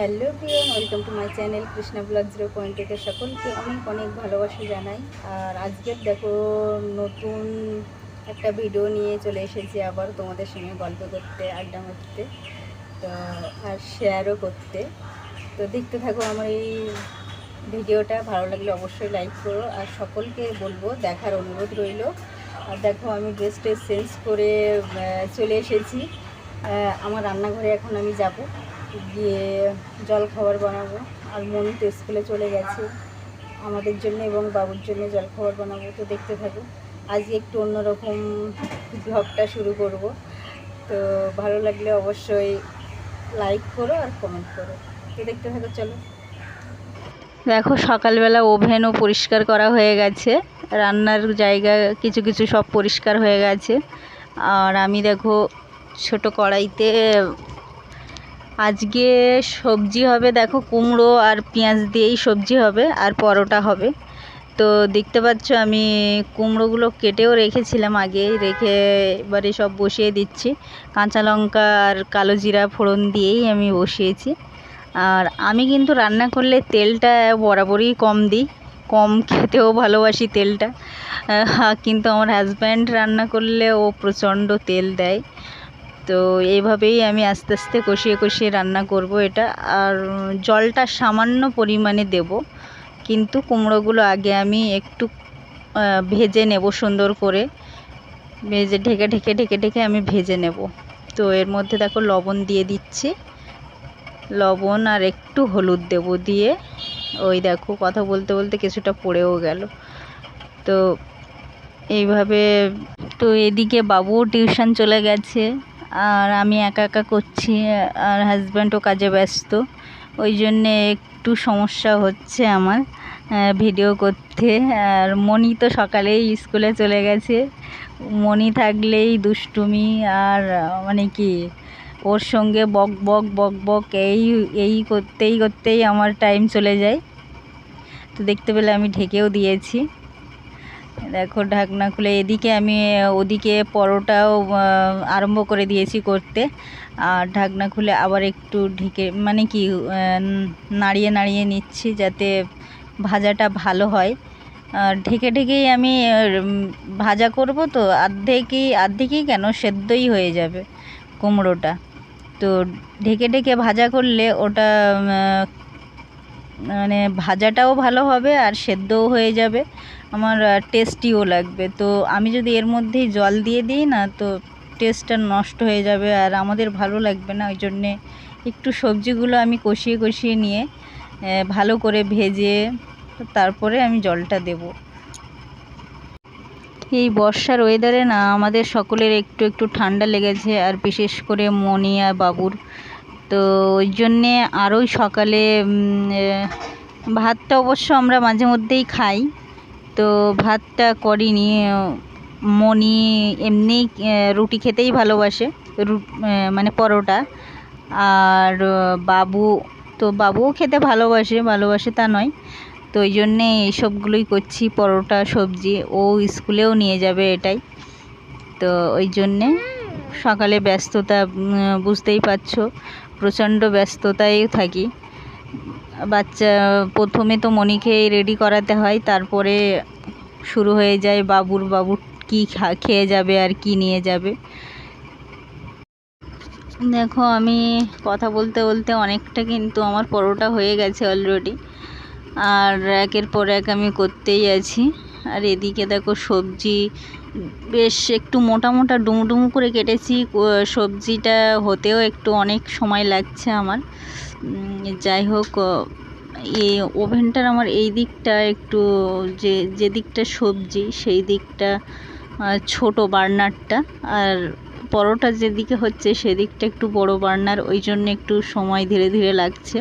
Hello প্রিয়ন welcome to my channel Krishna blog zero point সকলকে অনেক অনেক ভালোবাসা জানাই। আর আজকের দেখো, নতুন একটা ভিডিও নিয়ে চলে এসেছি আবার তোমাদের সঙ্গে গল্প করতে, আড্ডা মারতে, তো আর শেয়ারও করতে। তো দেখতে থাকো আমার এই ভিডিওটা ভালো লাগলে অবশ্যই লাইক করো। আর সকলকে বলব, দেখার অনুরোধ রইল। আর দেখো, আমি ড্রেস ট্রেস চেঞ্জ করে চলে এসেছি। আমার রান্নাঘরে এখন আমি যাব। গিয়ে জল খাবার বানাবো। আর মনি তো স্কুলে চলে গেছে। আমাদের জন্য এবং বাবুর জন্য জল খাবার বানাবো, তো দেখতে থাকো। আজকে একটু অন্যরকম ব্লগটা শুরু করব। তো ভালো লাগলে অবশ্যই লাইক করো আর কমেন্ট করো। তো দেখতে থাকো, চলো। দেখো, সকালবেলা ওভেনও পরিষ্কার করা হয়ে গেছে। রান্নার জায়গা কিছু কিছু সব পরিষ্কার হয়ে গেছে। আর আমি দেখো, ছোট কড়াইতে আজকে সবজি হবে, দেখো কুমড়ো আর পেঁয়াজ দিয়েই সবজি হবে আর পরোটা হবে। তো দেখতে পাচ্ছ আমি কুমড়োগুলো কেটেও রেখেছিলাম আগে, রেখে এবারে সব বসিয়ে দিচ্ছি। কাঁচা লঙ্কা আর কালো জিরা ফোড়ন দিয়েই আমি বসিয়েছি। আর আমি কিন্তু রান্না করলে তেলটা বরাবরই কম দিই, কম খেতেও ভালোবাসি তেলটা। কিন্তু আমার হাজব্যান্ড রান্না করলে ও প্রচণ্ড তেল দেয়। তো এইভাবেই আমি আস্তে আস্তে কষিয়ে কষিয়ে রান্না করব এটা। আর জলটা সামান্য পরিমাণে দেব। কিন্তু কুমড়োগুলো আগে আমি একটু ভেজে নেব সুন্দর করে। ভেজে ঢেকে ঢেকে ঢেকে ঢেকে আমি ভেজে নেব। তো এর মধ্যে দেখো লবণ দিয়ে দিচ্ছি। লবণ আর একটু হলুদ দেব দিয়ে। ওই দেখো কথা বলতে বলতে কিছুটা পড়েও গেল। তো এইভাবে, তো এদিকে বাবুও টিউশন চলে গেছে। আর আমি একা একা করছি, আর হাজব্যান্ডও কাজে ব্যস্ত। ওই জন্যে একটু সমস্যা হচ্ছে আমার ভিডিও করতে। আর মনি তো সকালেই স্কুলে চলে গেছে। মনি থাকলেই দুষ্টুমি, আর মানে কি, ওর সঙ্গে বক বক বক বক, এই এই করতেই করতেই আমার টাইম চলে যায়। তো দেখতে পেলে আমি ঢেকেও দিয়েছি। দেখো, ঢাকনা খুলে এদিকে আমি, ওদিকে পরোটাও আরম্ভ করে দিয়েছি করতে। আর ঢাকনা খুলে আবার একটু ঢেকে মানে কি নাড়িয়ে নাড়িয়ে নিচ্ছি যাতে ভাজাটা ভালো হয়। আর ঢেকে ঢেকেই আমি ভাজা করব তো অর্ধেকই অর্ধেকই কেন? সেদ্ধই হয়ে যাবে কুমড়োটা। তো ঢেকে ঢেকে ভাজা করলে ওটা মানে ভাজাটাও ভালো হবে আর সেদ্ধও হয়ে যাবে। আমার টেস্টিও লাগবে। তো আমি যদি এর মধ্যেই জল দিয়ে দিই না, তো টেস্টটা নষ্ট হয়ে যাবে আর আমাদের ভালো লাগবে না। ওই জন্যে একটু সবজিগুলো আমি কষিয়ে কষিয়ে নিয়ে ভালো করে ভেজে তারপরে আমি জলটা দেব। এই বর্ষার ওয়েদারে না, আমাদের সকলের একটু একটু ঠান্ডা লেগেছে আর বিশেষ করে মনি আর বাবুর। তো ওই জন্যে আরোই সকালে ভাতটা অবশ্য আমরা মাঝে মধ্যেই খাই। তো ভাতটা করিনি মনি এমনি রুটি খেতেই ভালোবাসে মানে পরোটা। আর বাবু, তো বাবুও খেতে ভালোবাসে ভালোবাসে তা নয়। তো ওই জন্যে এইসবগুলোই করছি, পরোটা, সবজি। ও স্কুলেও নিয়ে যাবে এটাই। তো ওই জন্যে সকালে ব্যস্ততা বুঝতেই পারছ, প্রচণ্ড ব্যস্ততায় থাকি। বাচ্চা, প্রথমে তো মনিকেই রেডি করাতে হয়, তারপরে শুরু হয়ে যায় বাবুর বাবুর কী খেয়ে যাবে আর কি নিয়ে যাবে। দেখো, আমি কথা বলতে বলতে অনেকটা কিন্তু আমার পরোটা হয়ে গেছে অলরেডি আর একের পর এক আমি করতেই আছি। আর এদিকে দেখো, সবজি বেশ একটু মোটা মোটা ডুমু ডুমু করে কেটেছি সবজিটা হতেও একটু অনেক সময় লাগছে আমার। যাই হোক এই ওভেনটার আমার এই দিকটা একটু যে যে দিকটা সবজি, সেই দিকটা ছোট বার্নারটা। আর পরোটা যেদিকে হচ্ছে সেদিকটা একটু বড় বার্নার, ওই জন্য একটু সময় ধীরে ধীরে লাগছে।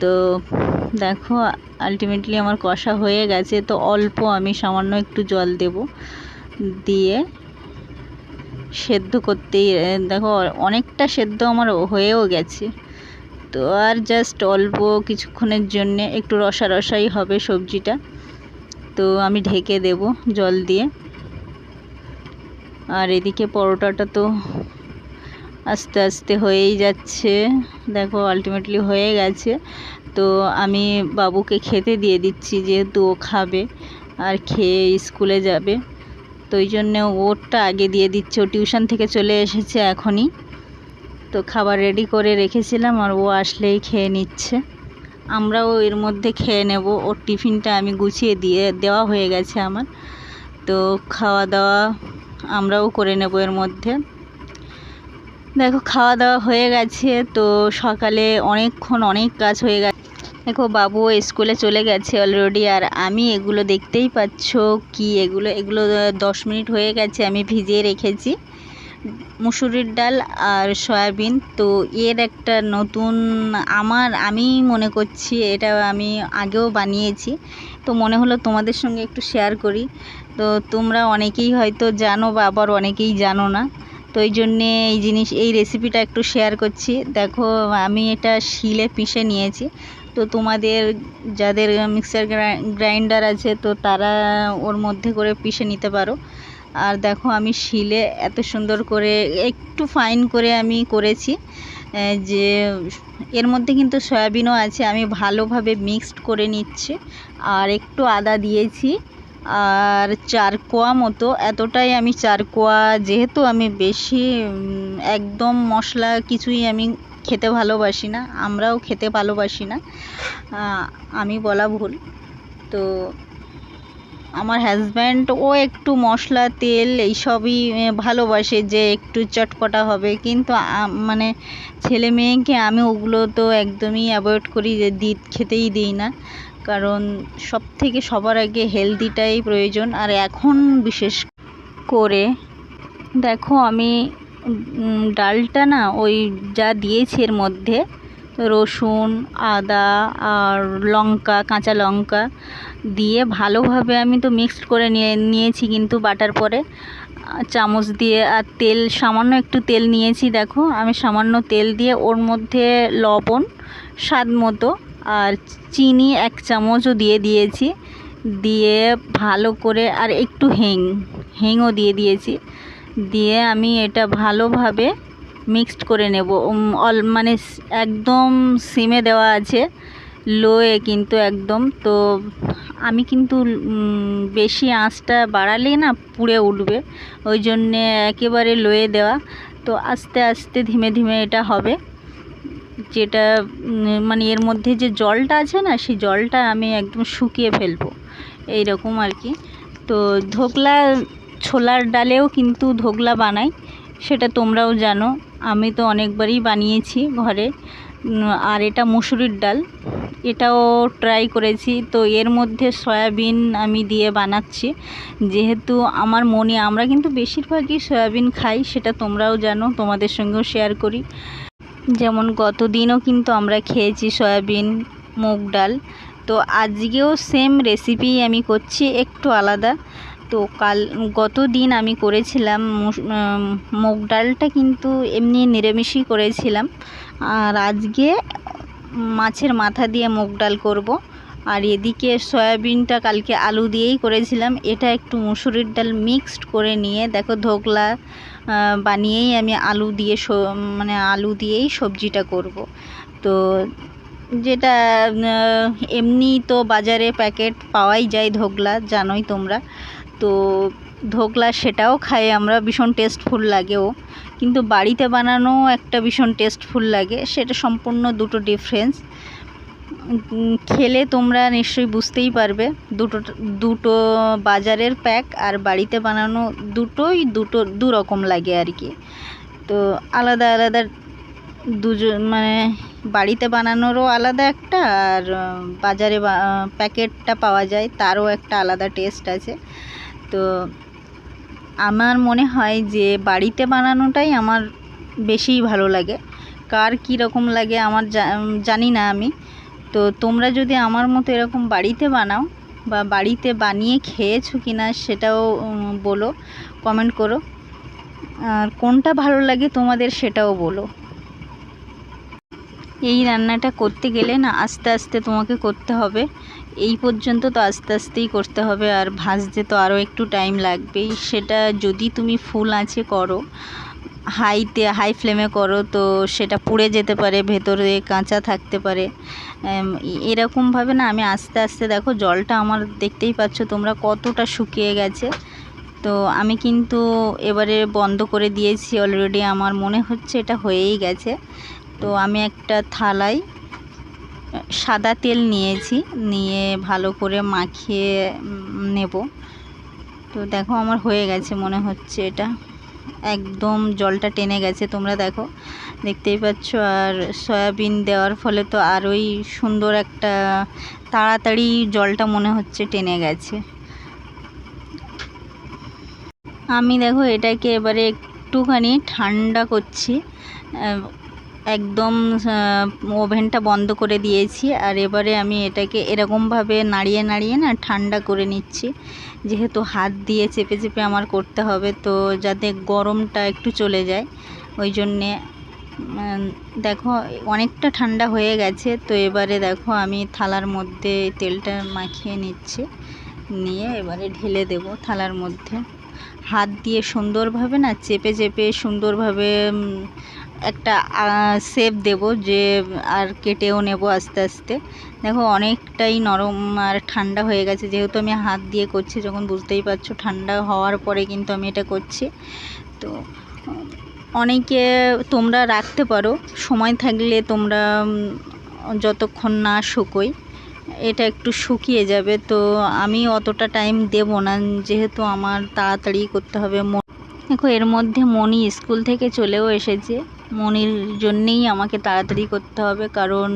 তো দেখো আলটিমেটলি আমার কষা হয়ে গেছে, তো অল্প আমি সামান্য একটু জল দেব। দিয়ে সেদ্ধ করতেই দেখো, অনেকটা সেদ্ধ আমার হয়েও গেছে। তো আর জাস্ট অল্প কিছুক্ষণের জন্যে একটু রসা রসাই হবে সবজিটা। তো আমি ঢেকে দেব জল দিয়ে। আর এদিকে পরোটাটা তো আস্তে আস্তে হয়েই যাচ্ছে। দেখো আলটিমেটলি হয়ে গেছে। তো আমি বাবুকে খেতে দিয়ে দিচ্ছি যেহেতু ও খাবে আর খেয়ে স্কুলে যাবে। তো ওই জন্যে ওরটা আগে দিয়ে দিচ্ছে। ও টিউশন থেকে চলে এসেছে এখনই। তো খাবার রেডি করে রেখেছিলাম আর ও আসলেই খেয়ে নিচ্ছে। আমরাও এর মধ্যে খেয়ে নেব। ওর টিফিনটা আমি গুছিয়ে দিয়ে, দেওয়া হয়ে গেছে আমার। তো খাওয়া দাওয়া আমরাও করে নেব এর মধ্যে। দেখো খাওয়া দাওয়া হয়ে গেছে। তো সকালে অনেকক্ষণ অনেক কাজ হয়ে গেছে। দেখো, বাবু স্কুলে চলে গেছে অলরেডি আর আমি এগুলো দেখতেই পাচ্ছ কি এগুলো এগুলো দশ মিনিট হয়ে গেছে আমি ভিজিয়ে রেখেছি। মুসুরির ডাল আর সয়াবিন। তো এর একটা নতুন আমার, আমি মনে করছি এটা আমি আগেও বানিয়েছি। তো মনে হলো তোমাদের সঙ্গে একটু শেয়ার করি। তো তোমরা অনেকেই হয়তো জানো বা আবার অনেকেই জানো না। তো এই জন্যে এই জিনিস, এই রেসিপিটা একটু শেয়ার করছি। দেখো, আমি এটা শিলে পিষে নিয়েছি। তো তোমাদের, যাদের মিক্সার গ্রাইন্ডার আছে, তো তারা ওর মধ্যে করে পিষে নিতে পারো। আর দেখো আমি শিলে এত সুন্দর করে, একটু ফাইন করে আমি করেছি যে এর মধ্যে কিন্তু সয়াবিনও আছে, আমি ভালোভাবে মিক্সড করে নিচ্ছি, আর একটু আদা দিয়েছি, আর চার কোয়া মতো, এতটাই আমি চার কোয়া যেহেতু আমি বেশি একদম মশলা কিছুই আমি খেতে ভালোবাসি না, আমরাও খেতে ভালোবাসি না আমি বলা ভুল, তো আমার হাজব্যান্ড ও একটু মশলা, তেল এইসবই ভালোবাসে যে একটু চটপটা হবে। কিন্তু মানে ছেলে মেয়েকে আমি ওগুলো তো একদমই অ্যাভয়েড করি যে দি খেতেই দিই না। কারণ সব থেকে সবার আগে হেলদিটাই প্রয়োজন। আর এখন বিশেষ করে দেখো আমি ডালটা না ওই যা দিয়েছি এর মধ্যে রসুন, আদা আর লঙ্কা, কাঁচা লঙ্কা দিয়ে ভালোভাবে আমি তো মিক্সড করে নিয়ে, নিয়েছি কিন্তু বাটার পরে। চামচ দিয়ে আর তেল, সামান্য একটু তেল নিয়েছি, দেখো। আমি সামান্য তেল দিয়ে ওর মধ্যে লবণ, স্বাদ মতো আর চিনি এক চামচও দিয়ে দিয়েছি। দিয়ে ভালো করে আর একটু হেং, হেংও দিয়ে দিয়েছি। দিয়ে আমি এটা ভালোভাবে মিক্সড করে নেব। অল মানে একদম সিমে দেওয়া আছে। লোয়ে কিন্তু একদম, তো আমি কিন্তু বেশি আঁচটা বাড়ালে না পুড়ে উঠবে। ওই জন্যে একেবারে লোয়ে দেওয়া। তো আস্তে আস্তে ধীমে ধীমে এটা হবে। যেটা মানে এর মধ্যে যে জলটা আছে না, সেই জলটা আমি একদম শুকিয়ে ফেলব। এই রকম আর কি। তো ধোকলা ছোলার ডালেও কিন্তু ধোকলা বানাই। সেটা তোমরাও জানো। আমি তো অনেকবারই বানিয়েছি ঘরে। আর এটা মুসুরির ডাল। এটাও ট্রাই করেছি। তো এর মধ্যে সয়াবিন আমি দিয়ে বানাচ্ছি। যেহেতু আমার মনে, আমরা কিন্তু বেশিরভাগই সয়াবিন খাই, সেটা তোমরাও জানো, তোমাদের সঙ্গেও শেয়ার করি। যেমন গত দিনও কিন্তু আমরা খেয়েছি সয়াবিন, মুগ ডাল। তো আজকেও সেম রেসিপি আমি করছি, একটু আলাদা। তো কাল গত দিন আমি করেছিলাম মুগ ডালটা কিন্তু এমনি নিরামিষই করেছিলাম। আর আজকে মাছের মাথা দিয়ে মুগ ডাল করব। আর এদিকে সয়াবিনটা কালকে আলু দিয়েই করেছিলাম। এটা একটু মুসুরির ডাল মিক্সড করে নিয়ে দেখো ধোকলা বানিয়েই আমি আলু দিয়ে মানে আলু দিয়েই সবজিটা করব। তো যেটা এমনি তো বাজারে প্যাকেট পাওয়াই যায় ধোকলা, জানোই তোমরা। তো ধোকলা সেটাও খাই, আমরা ভীষণ টেস্টফুল লাগেও। কিন্তু বাড়িতে বানানো একটা ভীষণ টেস্টফুল লাগে, সেটা সম্পূর্ণ দুটো ডিফারেন্স খেলে তোমরা নিশ্চয়ই বুঝতেই পারবে, দুটো দুটো বাজারের প্যাক আর বাড়িতে বানানো দুটোই দুটো দু রকম লাগে আর কি। তো আলাদা আলাদা দুজন মানে বাড়িতে বানানোরও আলাদা একটা আর, বাজারে প্যাকেটটা পাওয়া যায়, তারও একটা আলাদা টেস্ট আছে। তো আমার মনে হয় যে বাড়িতে বানানোটাই আমার বেশিই ভালো লাগে। কার কী রকম লাগে আমার জানি না আমি। তো তোমরা যদি আমার মতো এরকম বাড়িতে বানাও বা বাড়িতে বানিয়ে খেয়েছো কি না সেটাও বলো কমেন্ট করো। আর কোনটা ভালো লাগে তোমাদের সেটাও বলো। এই রান্নাটা করতে গেলে না আস্তে আস্তে তোমাকে করতে হবে। এই পর্যন্ত তো আস্তে আস্তেই করতে হবে, আর ভাজতে তো আরও একটু টাইম লাগবেই। সেটা যদি তুমি ফুল আঁচে করো হাইতে হাই ফ্লেমে করো, তো সেটা পুড়ে যেতে পারে, ভেতরে কাঁচা থাকতে পারে। এরকমভাবে না আমি আস্তে আস্তে দেখো, জলটা আমার দেখতেই পাচ্ছ তোমরা কতটা শুকিয়ে গেছে। তো আমি কিন্তু এবারে বন্ধ করে দিয়েছি অলরেডি আমার মনে হচ্ছে এটা হয়েই গেছে। তো আমি একটা থালায় সাদা তেল নিয়েছি, নিয়ে ভালো করে মাখিয়ে নেব। তো দেখো আমার হয়ে গেছে মনে হচ্ছে এটা। একদম জলটা টেনে গেছে, তোমরা দেখো। দেখতেই পাচ্ছ, আর সয়াবিন দেওয়ার ফলে তো আরোই সুন্দর একটা তাড়াতাড়ি জলটা মনে হচ্ছে টেনে গেছে। আমি দেখো এটাকে এবারে একটুখানি ঠান্ডা করছি একদম ওভেনটা বন্ধ করে দিয়েছি আর এবারে আমি এটাকে এরকমভাবে নাড়িয়ে নাড়িয়ে না ঠান্ডা করে নিচ্ছি। যেহেতু হাত দিয়ে চেপে চেপে আমার করতে হবে, তো যাতে গরমটা একটু চলে যায়। ওই জন্যে দেখো, অনেকটা ঠান্ডা হয়ে গেছে, তো এবারে দেখো আমি থালার মধ্যে তেলটা মাখিয়ে নিচ্ছি। নিয়ে এবারে ঢেলে দেব থালার মধ্যে। হাত দিয়ে সুন্দরভাবে না, চেপে চেপে সুন্দরভাবে একটা শেপ দেব যে, আর কেটেও নেব আস্তে আস্তে। দেখো, অনেকটাই নরম আর ঠান্ডা হয়ে গেছে। যেহেতু আমি হাত দিয়ে করছি, যখন বুঝতেই পারছ, ঠান্ডা হওয়ার পরে কিন্তু আমি এটা করছি। তো, অনেকে তোমরা রাখতে পারো, সময় থাকলে তোমরা যতক্ষণ না শুকোই, এটা একটু শুকিয়ে যাবে। তো, আমি অতটা টাইম দেব না, যেহেতু আমার তাড়াতাড়ি করতে হবে। দেখো, এর মধ্যে মনি স্কুল থেকে চলেও এসেছে। মনির জন্যেই আমাকে তাড়াতাড়ি করতে হবে, কারণ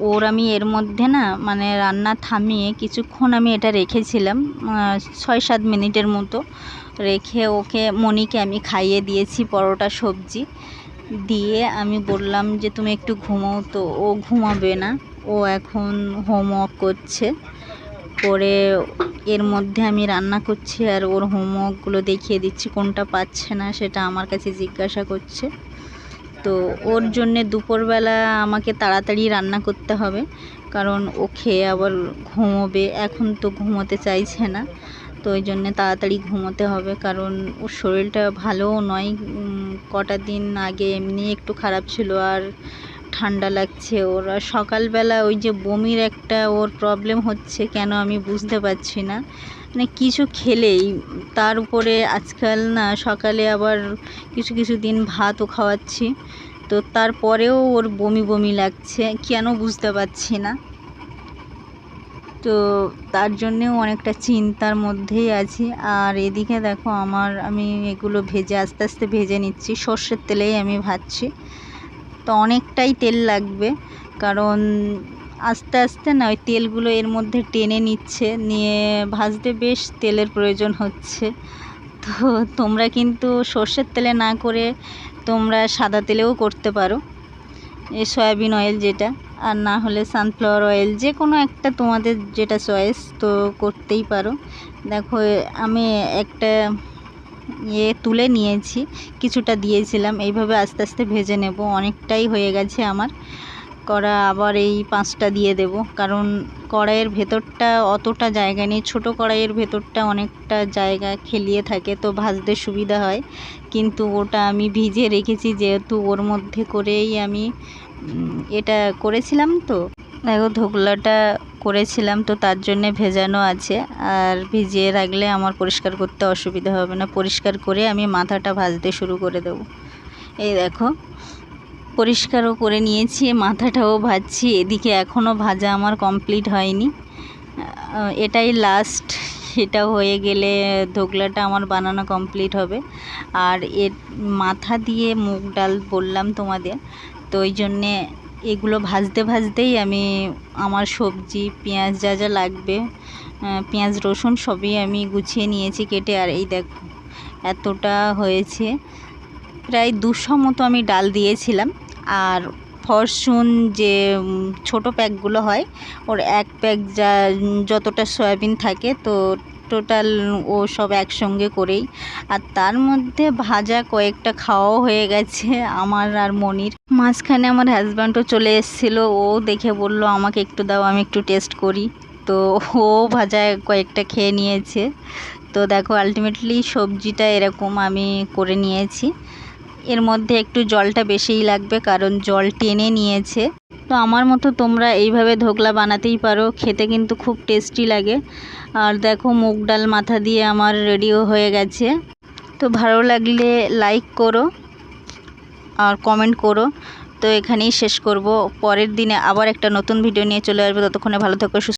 ওর আমি এর মধ্যে না মানে রান্না থামিয়ে কিছুক্ষণ আমি এটা রেখেছিলাম ছয় সাত মিনিটের মতো। রেখে ওকে, মনিকে আমি খাইয়ে দিয়েছি পরোটা, সবজি। দিয়ে আমি বললাম যে, তুমি একটু ঘুমাও তো, ও ঘুমাবে না, ও এখন হোমওয়ার্ক করছে। করে এর মধ্যে আমি রান্না করছি আর ওর হোমওয়ার্কগুলো দেখিয়ে দিচ্ছি, কোনটা পাচ্ছে না সেটা আমার কাছে জিজ্ঞাসা করছে। তো ওর জন্যে দুপুরবেলা আমাকে তাড়াতাড়ি রান্না করতে হবে। কারণ ও খেয়ে আবার ঘুমোবে, এখন তো ঘুমোতে চাইছে না। তো ওই জন্যে তাড়াতাড়ি ঘুমোতে হবে, কারণ ওর শরীরটা ভালোও নয়। কটা দিন আগে এমনি একটু খারাপ ছিল আর ঠান্ডা লাগছে ওর। আর সকালবেলা ওই যে বমির একটা ওর প্রবলেম হচ্ছে, কেন আমি বুঝতে পারছি না। মানে কিছু খেলেই তার উপরে আজকাল না সকালে আবার কিছু কিছু দিন ভাতও খাওয়াচ্ছি। তো তারপরেও ওর বমি বমি লাগছে, কেন বুঝতে পারছি না। তো তার জন্যেও অনেকটা চিন্তার মধ্যেই আছি। আর এদিকে দেখো আমার, আমি এগুলো ভেজে আস্তে আস্তে ভেজে নিচ্ছি। সর্ষের তেলেই আমি ভাজছি। তো অনেকটাই তেল লাগবে। কারণ আস্তে আস্তে না ওই তেলগুলো এর মধ্যে টেনে নিচ্ছে, নিয়ে ভাজতে বেশ তেলের প্রয়োজন হচ্ছে। তো তোমরা কিন্তু সর্ষের তেলে না করে তোমরা সাদা তেলেও করতে পারো। এ সয়াবিন অয়েল যেটা, আর না হলে সানফ্লাওয়ার অয়েল যে কোনো একটা তোমাদের যেটা চয়েস তো করতেই পারো। দেখো, আমি একটা ইয়ে তুলে নিয়েছি, কিছুটা দিয়েছিলাম, এইভাবে আস্তে আস্তে ভেজে নেব, অনেকটাই হয়ে গেছে আমার। কড়া আবার এই পাঁচটা দিয়ে দেব। কারণ কড়াইয়ের ভেতরটা অতটা জায়গা নেই। ছোটো কড়াইয়ের ভেতরটা অনেকটা জায়গা খেলিয়ে থাকে, তো ভাজতে সুবিধা হয়। কিন্তু ওটা আমি ভিজে রেখেছি, যেহেতু ওর মধ্যে করেই আমি এটা করেছিলাম তো। দেখো, ধোকলাটা করেছিলাম তো তার জন্যে ভেজানো আছে। আর ভিজিয়ে রাখলে আমার পরিষ্কার করতে অসুবিধা হবে না। পরিষ্কার করে আমি মাথাটা ভাজতে শুরু করে দেব। এই দেখো পরিষ্কারও করে নিয়েছি, মাথাটাও ভাজছি, এদিকে এখনও ভাজা আমার কমপ্লিট হয়নি। এটাই লাস্ট এটা হয়ে গেলে ধোকলাটা আমার বানানো কমপ্লিট হবে। আর এর মাথা দিয়ে মুগ ডাল বললাম তোমাদের, তো ওই জন্যে এগুলো ভাজতে ভাজতেই আমি আমার সবজি, পেঁয়াজ যা যা লাগবে পেঁয়াজ, রসুন সবই আমি গুছিয়ে নিয়েছি কেটে। আর এই দেখো, এতটা হয়েছে। প্রায় দুশো মতো আমি ডাল দিয়েছিলাম। আর ফরচুন যে ছোটো প্যাকগুলো হয়, ওর এক প্যাক যা, যতটা সয়াবিন থাকে, তো টোটাল ও সব একসঙ্গে করেই। আর তার মধ্যে ভাজা কয়েকটা খাওয়াও হয়ে গেছে আমার আর মনির। মাঝখানে আমার হাজব্যান্ডও চলে এসেছিল, ও দেখে বলল, আমাকে একটু দাও, আমি একটু টেস্ট করি। তো ও ভাজা কয়েকটা খেয়ে নিয়েছে। তো দেখো আলটিমেটলি সবজিটা এরকম আমি করে নিয়েছি। এর মধ্যে একটু জলটা বেশিই লাগবে, কারণ জল টেনে নিয়েছে। তো আমার মতো তোমরা এইভাবে ধোকলা বানাতেই পারো, খেতে কিন্তু খুব টেস্টি লাগে। আর দেখো মুগ ডাল মাথা দিয়ে আমার রেডিও হয়ে গেছে। তো ভালো লাগলে লাইক করো আর কমেন্ট করো। তো এখানেই শেষ করব। পরের দিনে আবার একটা নতুন ভিডিও নিয়ে চলে আসব। ততক্ষণে ভালো থেকো, সুস্থ